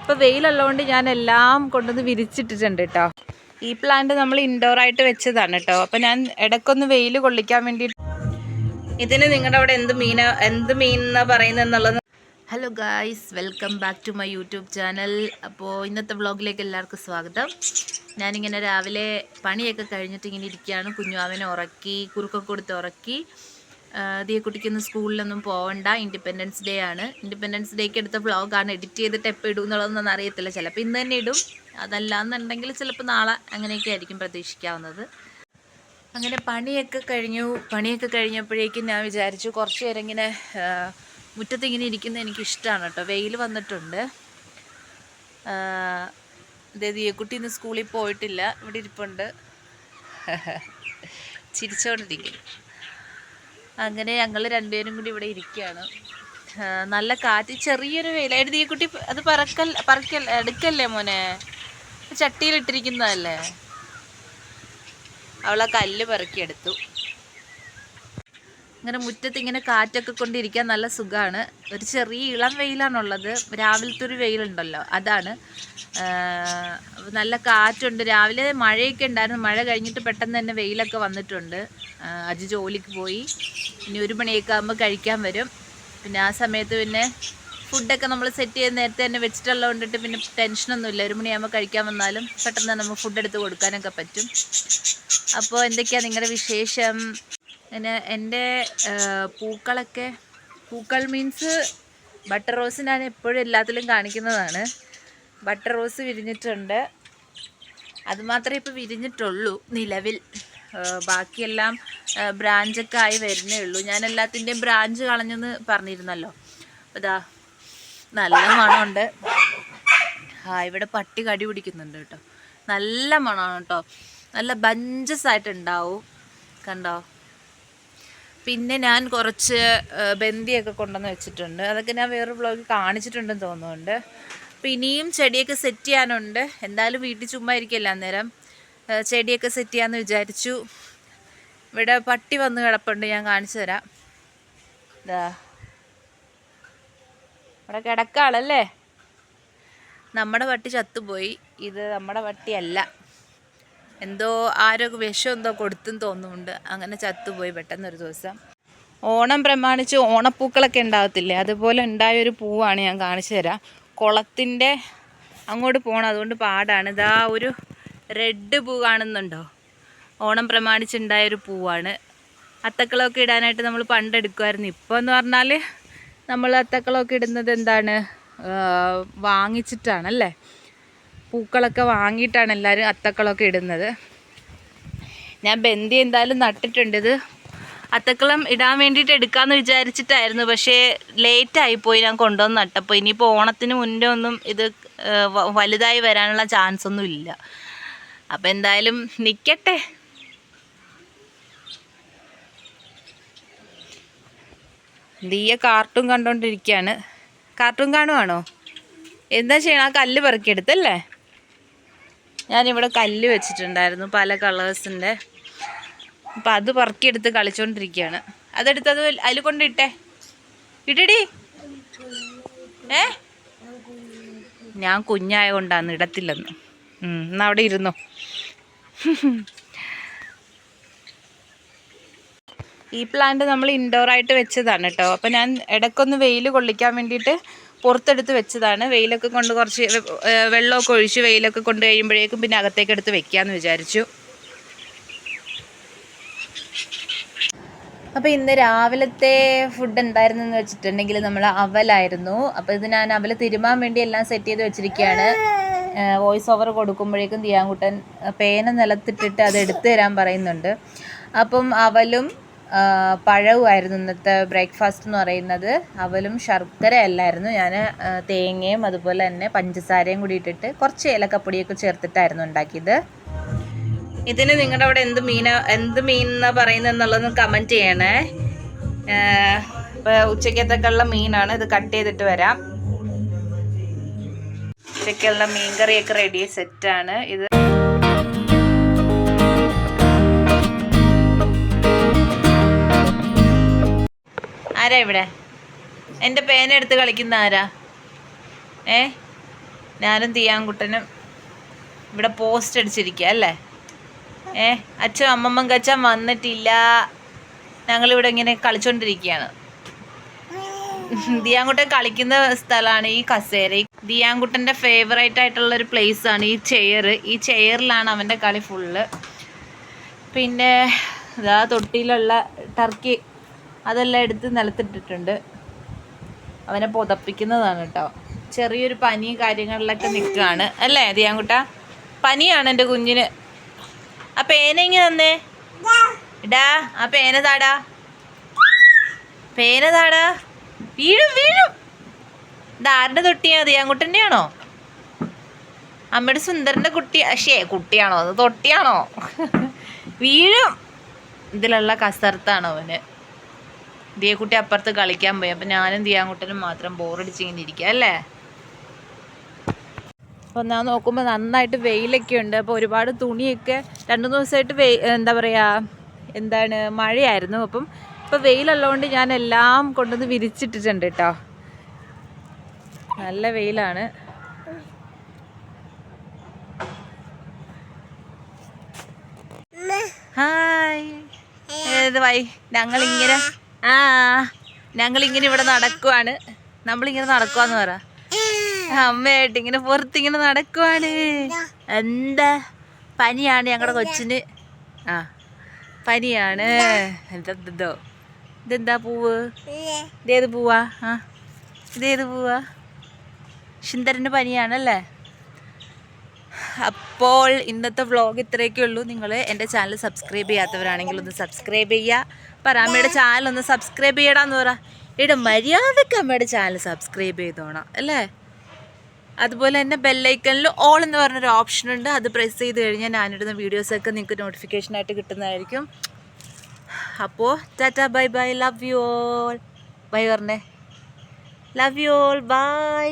ഇപ്പോൾ വെയിലുള്ളതുകൊണ്ട് ഞാൻ എല്ലാം കൊണ്ടുവന്ന് വിരിച്ചിട്ടിട്ടുണ്ട് കേട്ടോ ഈ പ്ലാന്റ് നമ്മൾ ഇൻഡോർ ആയിട്ട് വെച്ചതാണ് കേട്ടോ അപ്പോൾ ഞാൻ ഇടക്കൊന്ന് വെയിൽ കൊള്ളിക്കാൻ വേണ്ടി ഇതിന് നിങ്ങളുടെ അവിടെ എന്ത് മീന എന്ത് മീൻ എന്നാ പറയുന്നത് hello guys welcome back to my YouTube channel അപ്പോൾ ഇന്നത്തെ വ്ളോഗിലേക്ക് എല്ലാവർക്കും സ്വാഗതം. ഞാനിങ്ങനെ രാവിലെ പണിയൊക്കെ കഴിഞ്ഞിട്ട് ഇങ്ങനെ ഇരിക്കുകയാണ്. കുഞ്ഞുവാവിനെ ഉറക്കി കുറുക്കൊക്കെ കൊടുത്ത് ഉറക്കി. ദിയക്കുട്ടിക്കൊന്ന് സ്കൂളിലൊന്നും പോകണ്ട ഇൻഡിപെൻഡൻസ് ഡേ ആണ്. ഇൻഡിപെൻഡൻസ് ഡേക്ക് എടുത്ത വ്ളോഗാണ് എഡിറ്റ് ചെയ്തിട്ട് എപ്പോൾ ഇടും എന്നുള്ളതൊന്നും അറിയത്തില്ല. ചിലപ്പോൾ ഇന്ന് തന്നെ ഇടും. അതല്ലാന്നുണ്ടെങ്കിൽ ചിലപ്പോൾ നാളെ അങ്ങനെയൊക്കെ ആയിരിക്കും പ്രതീക്ഷിക്കാവുന്നത്. അങ്ങനെ പണിയൊക്കെ കഴിഞ്ഞു. പണിയൊക്കെ കഴിഞ്ഞപ്പോഴേക്കും ഞാൻ വിചാരിച്ചു കുറച്ച് നേരം ഇങ്ങനെ മുറ്റത്ത് ഇങ്ങനെ ഇരിക്കുന്നത് എനിക്ക് ഇഷ്ടമാണ് കേട്ടോ. വെയിൽ വന്നിട്ടുണ്ട്. അതായത് കുട്ടി ഇന്ന് സ്കൂളിൽ പോയിട്ടില്ല. ഇവിടെ ഇരിപ്പുണ്ട്. ചിരിച്ചോണ്ടിരിക്കുന്നു. അങ്ങനെ ഞങ്ങൾ രണ്ടുപേരും കൂടി ഇവിടെ ഇരിക്കുകയാണ്. നല്ല കാറ്റ് ചെറിയൊരു വെയിൽ എഴുതി കുട്ടി അത് പറക്കൽ പറക്കൽ എടുക്കല്ലേ മോനെ? ചട്ടിയിലിട്ടിരിക്കുന്നതല്ലേ അവളെ കല്ല് പെറുക്കിയെടുത്തു ഇങ്ങനെ മുറ്റത്ത് ഇങ്ങനെ കാറ്റൊക്കെ കൊണ്ടിരിക്കാൻ നല്ല സുഖമാണ് ഒരു ചെറിയ ഇളം വെയിലാണുള്ളത്. രാവിലത്തെ ഒരു വെയിലുണ്ടല്ലോ. അതാണ്. നല്ല കാറ്റുണ്ട്. രാവിലെ മഴയൊക്കെ ഉണ്ടായിരുന്നു. മഴ കഴിഞ്ഞിട്ട് പെട്ടെന്ന് തന്നെ വെയിലൊക്കെ വന്നിട്ടുണ്ട്. അജ് ജോലിക്ക് പോയി. ഇനി ഒരു മണിയൊക്കെ ആകുമ്പോൾ കഴിക്കാൻ വരും. പിന്നെ ആ സമയത്ത് പിന്നെ ഫുഡൊക്കെ നമ്മൾ സെറ്റ് ചെയ്ത് നേരത്തെ തന്നെ വെച്ചിട്ടുള്ളത് കൊണ്ടിട്ട് പിന്നെ ടെൻഷനൊന്നുമില്ല. ഒരു മണിയാകുമ്പോൾ കഴിക്കാൻ വന്നാലും പെട്ടെന്ന് നമുക്ക് ഫുഡ് എടുത്ത് കൊടുക്കാനൊക്കെ പറ്റും. അപ്പോൾ എന്തൊക്കെയാണ് നിങ്ങളുടെ വിശേഷം? പിന്നെ എന്റെ പൂക്കളൊക്കെ പൂക്കൾ മീൻസ് ബട്ടർ റോസ് ഞാൻ എപ്പോഴും എല്ലാത്തിലും കാണിക്കുന്നതാണ്. Butter rose വിരിഞ്ഞിട്ടുണ്ട്. അതുമാത്രമേ ഇപ്പോൾ വിരിഞ്ഞിട്ടുള്ളൂ നിലവിൽ. ബാക്കിയെല്ലാം ബ്രാഞ്ചൊക്കെ ആയി വരുന്നേ ഉള്ളൂ. ഞാൻ എല്ലാത്തിന്റെയും ബ്രാഞ്ച് കളഞ്ഞെന്ന് പറഞ്ഞിരുന്നല്ലോ. ഇതാ നല്ല മണമുണ്ട്. ആ ഇവിടെ പട്ടി കടി പിടിക്കുന്നുണ്ട് കേട്ടോ. നല്ല മണമാണ് കേട്ടോ. നല്ല ബഞ്ചസ് ആയിട്ടുണ്ടാവും കണ്ടോ? പിന്നെ ഞാൻ കുറച്ച് ബന്ദിയൊക്കെ കൊണ്ടുവന്ന് വെച്ചിട്ടുണ്ട്. അതൊക്കെ ഞാൻ വേറൊരു വ്ളോഗിൽ കാണിച്ചിട്ടുണ്ടെന്ന് തോന്നുന്നുണ്ട്. അപ്പോൾ ഇനിയും ചെടിയൊക്കെ സെറ്റ് ചെയ്യാനുണ്ട്. എന്തായാലും വീട്ടിൽ ചുമ്മാ ഇരിക്കില്ല അന്നേരം. ചെടിയൊക്കെ സെറ്റ് ചെയ്യാമെന്ന് വിചാരിച്ചു. ഇവിടെ പട്ടി വന്ന് കിടപ്പുണ്ട് ഞാൻ കാണിച്ചു തരാം. ഇതാ ഇവിടെ കിടക്കാളല്ലേ? നമ്മുടെ പട്ടി ചത്തുപോയി. ഇത് നമ്മുടെ പട്ടിയല്ല. എന്തോ ആരോ വിഷം എന്തോ കൊടുത്തെന്ന് തോന്നുന്നുണ്ട്. അങ്ങനെ ചത്തുപോയി പെട്ടെന്നൊരു ദിവസം. ഓണം പ്രമാണിച്ച് ഓണപ്പൂക്കളൊക്കെ ഉണ്ടാകത്തില്ലേ? അതുപോലെ ഉണ്ടായൊരു പൂവാണ് ഞാൻ കാണിച്ചു തരാം. കുളത്തിന്റെ അങ്ങോട്ട് പോകണം അതുകൊണ്ട് പാടാണ്. ഇതാ ഒരു റെഡ് പൂ കാണുന്നുണ്ടോ? ഓണം പ്രമാണിച്ചുണ്ടായൊരു പൂവാണ്. അത്തക്കളമൊക്കെ ഇടാനായിട്ട് നമ്മൾ പണ്ടെടുക്കുമായിരുന്നു. ഇപ്പോൾ എന്ന് പറഞ്ഞാൽ നമ്മൾ അത്തക്കളമൊക്കെ ഇടുന്നത് എന്താണ്? വാങ്ങിച്ചിട്ടാണല്ലേ പൂക്കളൊക്കെ വാങ്ങിയിട്ടാണ് എല്ലാവരും അത്തക്കളൊക്കെ ഇടുന്നത്. ഞാൻ ബന്ദി എന്തായാലും നട്ടിട്ടുണ്ട് ഇത്. അത്തക്കളം ഇടാൻ വേണ്ടിയിട്ട് എടുക്കാമെന്ന് വിചാരിച്ചിട്ടായിരുന്നു പക്ഷേ ലേറ്റ് ആയിപ്പോയി ഞാൻ കൊണ്ടുവന്ന് നട്ടപ്പോൾ. ഇനിയിപ്പോൾ ഓണത്തിന് മുന്നേ ഒന്നും ഇത് വലുതായി വരാനുള്ള ചാൻസ് ഒന്നും ഇല്ല. അപ്പം എന്തായാലും നിൽക്കട്ടെ ദീയ കാർട്ടൂൺ കണ്ടുകൊണ്ടിരിക്കുകയാണ് കാർട്ടൂൺ കാണുവാണോ? എന്താ ചെയ്യണം? ആ കല്ല് പെറുക്കിയെടുത്തല്ലേ ഞാനിവിടെ കല്ല് വെച്ചിട്ടുണ്ടായിരുന്നു പല കളേഴ്സിന്റെ. അപ്പം അത് പറക്കിയെടുത്ത് കളിച്ചുകൊണ്ടിരിക്കുകയാണ് അതെടുത്ത് അത് അതിൽ കൊണ്ടിട്ടേ ഇട്ടിടി? ഏ? ഞാൻ കുഞ്ഞായ കൊണ്ടാണ് ഇടത്തില്ലെന്ന് എന്നാ അവിടെ ഇരുന്നു. ഈ പ്ലാന്റ് നമ്മൾ ഇൻഡോറായിട്ട് വെച്ചതാണ് കേട്ടോ. അപ്പം ഞാൻ ഇടയ്ക്കൊന്ന് വെയിൽ കൊള്ളിക്കാൻ വേണ്ടിയിട്ട് പുറത്തെടുത്ത് വെച്ചതാണ്. വെയിലൊക്കെ കൊണ്ട് കുറച്ച് വെള്ളമൊക്കെ ഒഴിച്ച് വെയിലൊക്കെ കൊണ്ട് കഴിയുമ്പോഴേക്കും പിന്നെ അകത്തേക്ക് എടുത്ത് വെക്കാമെന്ന് വിചാരിച്ചു. അപ്പോൾ ഇന്ന് രാവിലത്തെ ഫുഡ് എന്തായിരുന്നെന്ന് വെച്ചിട്ടുണ്ടെങ്കിൽ നമ്മൾ അവലായിരുന്നു. അപ്പോൾ ഇത് ഞാൻ അവൽ തിരുമാൻ വേണ്ടി എല്ലാം സെറ്റ് ചെയ്ത് വെച്ചിരിക്കുകയാണ്. വോയിസ് ഓവർ കൊടുക്കുമ്പോഴേക്കും ദിയാങ്കുട്ടൻ പേന നിലത്തിട്ടിട്ട് അത് എടുത്തു തരാൻ പറയുന്നുണ്ട്. അപ്പം അവലും പഴവുമായിരുന്നു ഇന്നത്തെ ബ്രേക്ക്ഫാസ്റ്റ് എന്ന് പറയുന്നത്. അവലും ശർക്കര അല്ലായിരുന്നു ഞാൻ തേങ്ങയും അതുപോലെ തന്നെ പഞ്ചസാരയും കൂടി ഇട്ടിട്ട് കുറച്ച് ഏലക്കപ്പൊടിയൊക്കെ ചേർത്തിട്ടായിരുന്നു ഉണ്ടാക്കിയത്. ഇതിന് നിങ്ങളുടെ അവിടെ എന്ത് മീന എന്ത് മീൻ എന്നാ പറയുന്നത് എന്നുള്ളതൊന്ന് കമന്റ് ചെയ്യണേ. ഇപ്പോൾ ഉച്ചക്കത്തേക്കുള്ള മീനാണ്. ഇത് കട്ട് ചെയ്തിട്ട് വരാം. ഉച്ചക്കുള്ള മീൻകറിയൊക്കെ റെഡി സെറ്റാണ് ഇത് ആരാ ഇവിടെ? എന്റെ പേന എടുത്ത് കളിക്കുന്ന ആരാ? ഏ? ഞാനും തീയാൻകുട്ടനും ഇവിടെ പോസ്റ്റ് അടിച്ചിരിക്കുക അല്ലേ? ഏ? അച്ഛൻ അമ്മമ്മ കച്ചൻ വന്നിട്ടില്ല. ഞങ്ങളിവിടെ ഇങ്ങനെ കളിച്ചോണ്ടിരിക്കുകയാണ് ദിയാൻകുട്ടൻ കളിക്കുന്ന സ്ഥലമാണ് ഈ കസേര. ഈ ദിയാൻകുട്ടന്റെ ഫേവറേറ്റ് ആയിട്ടുള്ള ഒരു പ്ലേസ് ആണ് ഈ ചെയർ ഈ ചെയറിലാണ് അവന്റെ കളി ഫുള്ള് പിന്നെ ഇതാ തൊട്ടിയിലുള്ള ടർക്കി അതെല്ലാം എടുത്ത് നിലത്തിട്ടിട്ടുണ്ട്. അവനെ പുതപ്പിക്കുന്നതാണ് കേട്ടോ. ചെറിയൊരു പനി കാര്യങ്ങളിലൊക്കെ നിൽക്കുകയാണ്. അല്ലേ ദിയാൻകുട്ട പനിയാണ് എന്റെ കുഞ്ഞിന്. ആ പേന ഇങ്ങനെ തന്നേ? ഇടാ ആ പേന താടാ. പേന താടാ. വീഴും വീഴും. ഇത് ആരുടെ തൊട്ടിയാ? ദിയാൻകുട്ടന്റെ ആണോ? അമ്മയുടെ സുന്ദരന്റെ കുട്ടി ഷേ കുട്ടിയാണോ? അത് തൊട്ടിയാണോ? വീഴും. ഇതിലുള്ള കസർത്താണ് അവന് ദിയക്കുട്ടി അപ്പുറത്ത് കളിക്കാൻ പോയി. അപ്പം ഞാനും ദിയാങ്കുട്ടനും മാത്രം ബോറടിച്ച് ഇങ്ങനെ ഇരിക്കുക അല്ലേ? അപ്പോൾ ഞാൻ നോക്കുമ്പോൾ നന്നായിട്ട് വെയിലൊക്കെ ഉണ്ട്. അപ്പോൾ ഒരുപാട് തുണിയൊക്കെ രണ്ട് ദിവസമായിട്ട് വെയി എന്താ പറയുക എന്താണ് മഴയായിരുന്നു. അപ്പം ഇപ്പോൾ വെയിലുള്ളതുകൊണ്ട് ഞാൻ എല്ലാം കൊണ്ടുവന്ന് വിരിച്ചിട്ടിട്ടുണ്ട് കേട്ടോ നല്ല വെയിലാണ്. ഹായ്. ഏത് വൈ? ഞങ്ങളിങ്ങനെ ആ ഞങ്ങളിങ്ങനെ ഇവിടെ നടക്കുവാണ്. നമ്മളിങ്ങനെ നടക്കുവാന്ന് പറ. അമ്മയായിട്ട് ഇങ്ങനെ പുറത്തിങ്ങനെ നടക്കുവാണ്. എന്താ? പനിയാണ് ഞങ്ങളുടെ കൊച്ചിന്. ആ പനിയാണ്. എന്തെന്തോ ഇതെന്താ പൂവ്? ഇതേത് പൂവാ? ആ ഇതേത് പൂവാ? സുന്ദരന് പനിയാണല്ലേ? അപ്പോൾ ഇന്നത്തെ വ്ളോഗ് ഇത്രയൊക്കെ ഉള്ളൂ. നിങ്ങൾ എന്റെ ചാനൽ സബ്സ്ക്രൈബ് ചെയ്യാത്തവരാണെങ്കിൽ ഒന്ന് സബ്സ്ക്രൈബ് ചെയ്യുക പറ ചാനൽ ഒന്ന് സബ്സ്ക്രൈബ് ചെയ്യടാന്ന് പറ. ഇവിടെ മര്യാദയ്ക്ക് അമ്മയുടെ ചാനൽ സബ്സ്ക്രൈബ് ചെയ്തോണം അല്ലേ? അതുപോലെ തന്നെ ബെല്ലൈക്കണിൽ ഓൾ എന്ന് പറഞ്ഞൊരു ഓപ്ഷൻ ഉണ്ട്. അത് പ്രസ് ചെയ്ത് കഴിഞ്ഞാൽ ഞാനിടുന്ന വീഡിയോസൊക്കെ നിങ്ങൾക്ക് നോട്ടിഫിക്കേഷനായിട്ട് കിട്ടുന്നതായിരിക്കും. അപ്പോൾ tata bye bye love you all bye പറഞ്ഞേ. Love you all bye